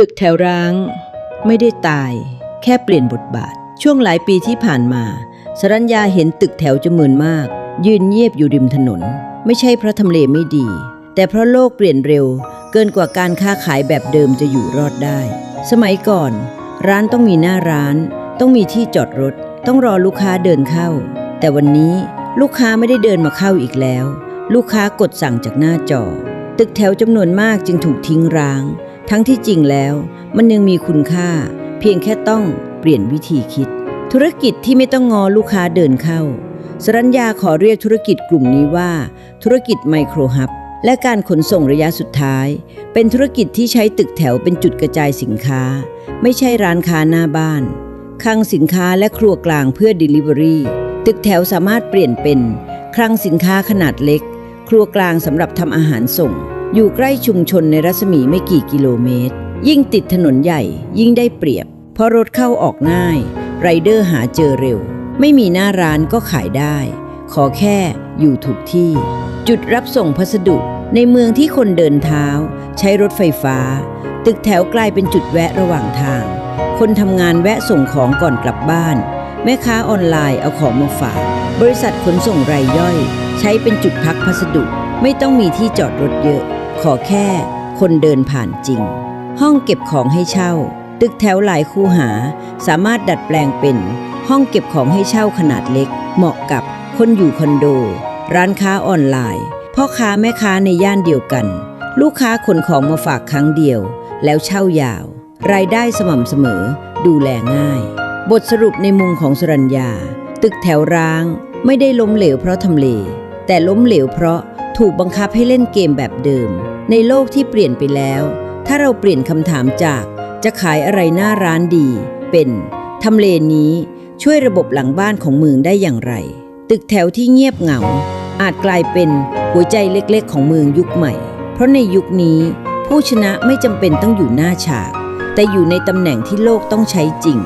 ตึกแถวร้างไม่ได้ตาย แค่เปลี่ยนบทบาท ช่วงหลายปีที่ผ่านมา สรัญญาเห็นตึกแถวจำนวนมาก ยืนเงียบอยู่ริมถนน ไม่ใช่เพราะทำเลไม่ดี แต่เพราะโลกเปลี่ยนเร็ว เกินกว่าการค้าขายแบบเดิมจะอยู่รอดได้ สมัยก่อน ร้านต้องมีหน้าร้าน ต้องมีที่จอดรถ ต้องรอลูกค้าเดินเข้า แต่วันนี้ลูกค้าไม่ได้เดินมาเข้าอีกแล้ว ลูกค้ากดสั่งจากหน้าจอ ตึกแถวจำนวนมากจึงถูกทิ้งร้าง ทั้งที่จริงแล้วมันยังมีคุณค่า เพียงแค่ต้องเปลี่ยนวิธีคิด ธุรกิจที่ไม่ต้องงอลูกค้าเดินเข้า สรัญญาขอเรียกธุรกิจกลุ่มนี้ว่า ธุรกิจไมโครฮับและการขนส่งระยะสุดท้าย เป็นธุรกิจที่ใช้ตึกแถวเป็นจุดกระจายสินค้า ไม่ใช่ร้านค้าหน้าบ้านคลังสินค้าและครัวกลางเพื่อ Delivery ตึกแถวสามารถเปลี่ยนเป็น คลังสินค้าขนาดเล็ก ครัวกลางสำหรับทำอาหารส่ง อยู่ใกล้ชุมชนในรัศมีไม่กี่กิโลเมตร ยิ่งติดถนนใหญ่ยิ่งได้เปรียบ เพราะรถเข้าออกง่าย ไรเดอร์หาเจอเร็ว ไม่มีหน้าร้านก็ขายได้ ขอแค่อยู่ถูกที่ จุดรับส่งพัสดุในเมืองที่คนเดินเท้า ใช้รถไฟฟ้า ตึกแถวกลายเป็นจุดแวะระหว่างทาง คนทำงานแวะส่งของก่อนกลับบ้าน แม่ค้าออนไลน์เอาของมาฝาก บริษัทขนส่งรายย่อย ใช้เป็นจุดพักพัสดุไม่ต้องมีที่จอดรถเยอะ ขอแค่คนเดินผ่านจริง ห้องเก็บของให้เช่า ตึกแถวหลายคูหา สามารถดัดแปลงเป็น ห้องเก็บของให้เช่าขนาดเล็ก เหมาะกับคนอยู่คอนโด ร้านค้าออนไลน์ พ่อค้าแม่ค้าในย่านเดียวกัน ลูกค้าขนของมาฝากครั้งเดียว แล้วเช่ายาว รายได้สม่ำเสมอ ดูแลง่าย บทสรุปในมุมของสรัญญา ตึกแถวร้าง ไม่ได้ล้มเหลวเพราะทำเล แต่ล้มเหลวเพราะ ถูกบังคับให้เล่นเกมแบบเดิม ในโลกที่เปลี่ยนไปแล้ว ถ้าเราเปลี่ยนคำถามจาก จะขายอะไรหน้าร้านดี เป็นทำเลนี้ช่วยระบบหลังบ้านของเมืองได้อย่างไร ตึกแถวที่เงียบเหงา อาจกลายเป็นหัวใจเล็กๆ ของเมืองยุคใหม่ เพราะในยุคนี้ ผู้ชนะไม่จำเป็นต้องอยู่หน้าฉาก แต่อยู่ในตำแหน่งที่โลกต้องใช้จริง